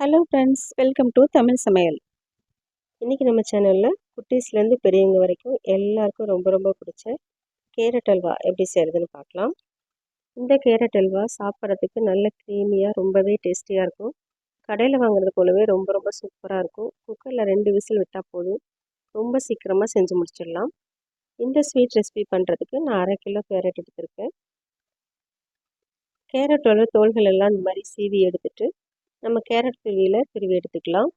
Hello friends welcome to Tamil சமையல் இன்றைக்கி நம்ம சேனலில் குட்டீஸ்லேருந்து பெரியவங்க வரைக்கும் எல்லாருக்கும் ரொம்ப ரொம்ப பிடிச்ச கேரட் அல்வா எப்படி செய்கிறதுன்னு பார்க்கலாம். இந்த கேரட் அல்வா சாப்பிட்றதுக்கு நல்ல க்ரீமியாக ரொம்பவே டேஸ்டியாக இருக்கும். கடையில் வாங்குறது போலவே ரொம்ப ரொம்ப சூப்பராக இருக்கும். குக்கரில் ரெண்டு விசில் விட்டால் போதும். ரொம்ப சீக்கிரமாக செஞ்சு முடிச்சிடலாம். இந்த ஸ்வீட் ரெசிபி பண்ணுறதுக்கு நான் அரை கிலோ கேரட் எடுத்திருக்கேன். கேரட்டோட தோள்கள் எல்லாம் இந்த மாதிரி சீவி எடுத்துகிட்டு நம்ம கேரட் துருவியில் துருவி எடுத்துக்கலாம்.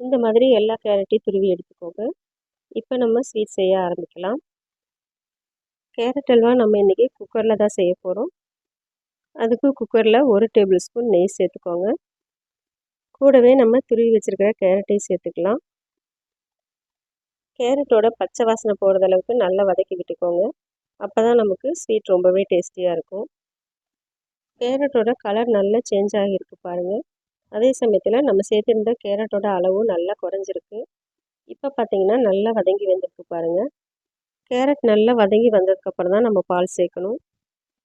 இந்த மாதிரி எல்லா கேரட்டையும் துருவி எடுத்துக்கோங்க. இப்போ நம்ம ஸ்வீட் செய்ய ஆரம்பிக்கலாம். கேரட் அல்வா நம்ம இன்றைக்கி குக்கரில் தான் செய்ய போகிறோம் அதுக்கு குக்கரில் ஒரு டேபிள் ஸ்பூன் நெய் சேர்த்துக்கோங்க. கூடவே நம்ம துருவி வச்சுருக்கிற கேரட்டையும் சேர்த்துக்கலாம். கேரட்டோட பச்சை வாசனை போகிறது அளவுக்கு நல்லா வதக்கி விட்டுக்கோங்க. அப்போ தான் நமக்கு ஸ்வீட் ரொம்பவே டேஸ்டியாக இருக்கும். கேரட்டோட கலர் நல்லா சேஞ்ச் ஆகியிருக்கு பாருங்கள் அதே சமயத்தில் நம்ம சேர்த்துருந்த கேரட்டோட அளவும் நல்லா குறைஞ்சிருக்கு. இப்போ பார்த்தீங்கன்னா நல்லா வதங்கி வந்திருக்கு பாருங்கள் கேரட் நல்லா வதங்கி வந்ததுக்கப்புறம் தான் நம்ம பால் சேர்க்கணும்.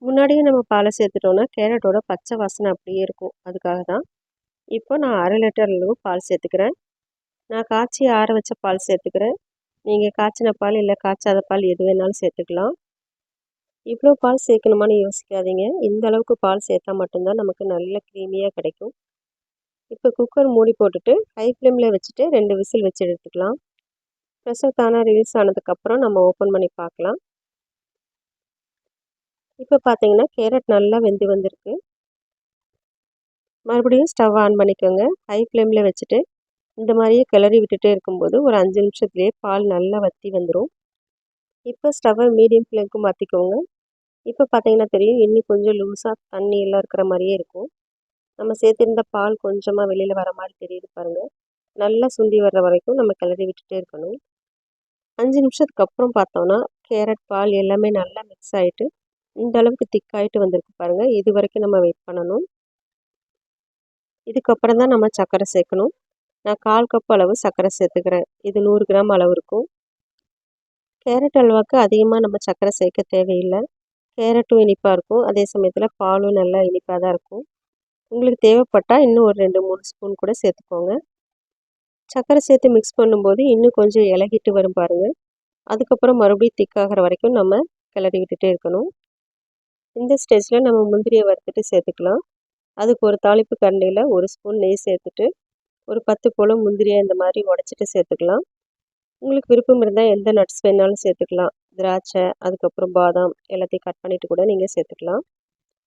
முன்னாடியே நம்ம பாலை சேர்த்துட்டோன்னா கேரட்டோட பச்சை வாசனை அப்படியே இருக்கும். அதுக்காக தான் இப்போ நான் அரை லிட்டர் அளவு பால் சேர்த்துக்கிறேன். நான் காய்ச்சி ஆற வச்ச பால் சேர்த்துக்கிறேன். நீங்கள் காய்ச்சின பால் இல்லை காய்ச்சாத பால் எது வேணாலும் சேர்த்துக்கலாம். இவ்வளோ பால் சேர்க்கணுமான்னு யோசிக்காதீங்க. இந்த அளவுக்கு பால் சேர்த்தா மட்டும்தான் நமக்கு நல்ல க்ரீமியாக கிடைக்கும். இப்போ குக்கர் மூடி போட்டுட்டு ஹை ஃப்ளேமில் வச்சுட்டு ரெண்டு விசில் வச்சு எடுத்துக்கலாம். ப்ரெஷர் தானாக ரிலீஸ் ஆனதுக்கப்புறம் நம்ம ஓப்பன் பண்ணி பார்க்கலாம். இப்போ பார்த்தீங்கன்னா கேரட் நல்லா வெந்து வந்திருக்கு. மறுபடியும் ஸ்டவ் ஆன் பண்ணிக்கோங்க. ஹை ஃப்ளேமில் வச்சுட்டு இந்த மாதிரியே கிளறி விட்டுட்டே இருக்கும்போது ஒரு அஞ்சு நிமிஷத்துலேயே பால் நல்லா வற்றி வந்துடும் இப்போ ஸ்டவ்வை மீடியம் ஃப்ளேமுக்கு மாற்றிக்கோங்க இப்போ பார்த்தீங்கன்னா தெரியும். இன்னும் கொஞ்சம் லூஸாக தண்ணி எல்லாம் இருக்கிற மாதிரியே இருக்கும். நம்ம சேர்த்துருந்த பால் கொஞ்சமாக வெளியில் வர மாதிரி தெரியுது பாருங்கள் நல்லா சுண்டி வர்ற வரைக்கும் நம்ம கிளறி விட்டுட்டே இருக்கணும். அஞ்சு நிமிஷத்துக்கு அப்புறம் பார்த்தோன்னா கேரட் பால் எல்லாமே நல்லா மிக்ஸ் ஆகிட்டு இந்த அளவுக்கு திக்காயிட்டு வந்திருக்கு பாருங்கள் இது வரைக்கும் நம்ம வெயிட் பண்ணணும். இதுக்கப்புறம் தான் நம்ம சர்க்கரை சேர்க்கணும். நான் கால் கப் அளவு சர்க்கரை சேர்த்துக்கிறேன். இது நூறு கிராம் அளவு இருக்கும். கேரட் அல்வாவுக்கு அதிகமாக நம்ம சர்க்கரை சேர்க்க தேவையில்லை. கேரட்டும் இனிப்பாக இருக்கும். அதே சமயத்தில் பாலும் நல்லா இனிப்பாக தான் இருக்கும். உங்களுக்கு தேவைப்பட்டால் இன்னும் ஒரு ரெண்டு மூணு ஸ்பூன் கூட சேர்த்துக்கோங்க. சர்க்கரை சேர்த்து மிக்ஸ் பண்ணும்போது இன்னும் கொஞ்சம் இலகிட்டு வரும் பாருங்கள் அதுக்கப்புறம் மறுபடியும் திக்காகிற வரைக்கும் நம்ம கிளறி விட்டுட்டே இருக்கணும். இந்த ஸ்டேஜில் நம்ம முந்திரியை வறுத்துட்டு சேர்த்துக்கலாம். அதுக்கு ஒரு தாளிப்பு கரண்டியில் ஒரு ஸ்பூன் நெய் சேர்த்துட்டு ஒரு பத்து போல் முந்திரியை இந்த மாதிரி உடச்சிட்டு சேர்த்துக்கலாம். உங்களுக்கு விருப்பம் இருந்தால் எந்த நட்ஸ் வேணாலும் சேர்த்துக்கலாம். திராட்சை அதுக்கப்புறம் பாதாம் எல்லாத்தையும் கட் பண்ணிவிட்டு கூட நீங்கள் சேர்த்துக்கலாம்.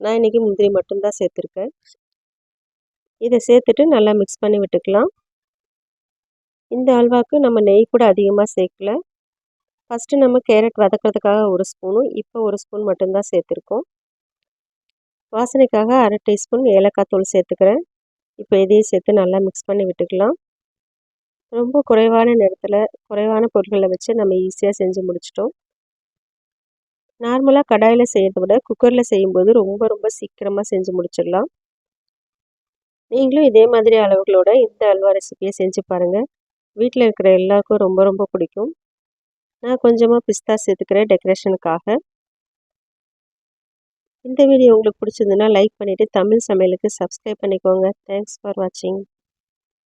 நான் இன்றைக்கி முந்திரி மட்டும்தான் சேர்த்துருக்கேன். இதை சேர்த்துட்டு நல்லா மிக்ஸ் பண்ணி விட்டுக்கலாம். இந்த அல்வாவுக்கு நம்ம நெய் கூட அதிகமாக சேர்க்கல. ஃபஸ்ட்டு நம்ம கேரட் வதக்கிறதுக்காக ஒரு ஸ்பூனும் இப்போ ஒரு ஸ்பூன் மட்டும்தான் சேர்த்துருக்கோம். வாசனைக்காக அரை டீஸ்பூன் ஏலக்காய் தூள் சேர்த்துக்கிறேன். இப்போ இதையும் சேர்த்து நல்லா மிக்ஸ் பண்ணி விட்டுக்கலாம். ரொம்ப குறைவான நேரத்தில் குறைவான பொருட்களை வச்சு நம்ம ஈஸியாக செஞ்சு முடிச்சிட்டோம். நார்மலாக கடாயில் செய்கிறத விட குக்கரில் செய்யும்போது ரொம்ப ரொம்ப சீக்கிரமாக செஞ்சு முடிச்சிடலாம். நீங்களும் இதே மாதிரி அளவுகளோட இந்த அல்வா ரெசிபியை செஞ்சு பாருங்கள் வீட்டில் இருக்கிற எல்லாருக்கும் ரொம்ப ரொம்ப பிடிக்கும். நான் கொஞ்சமாக பிஸ்தா சேர்த்துக்கிறேன் டெக்கரேஷனுக்காக இந்த வீடியோ உங்களுக்கு பிடிச்சிருந்துன்னா லைக் பண்ணிவிட்டு தமிழ் சமையலுக்கு சப்ஸ்கிரைப் பண்ணிக்கோங்க. தேங்க்ஸ் ஃபார் வாட்சிங்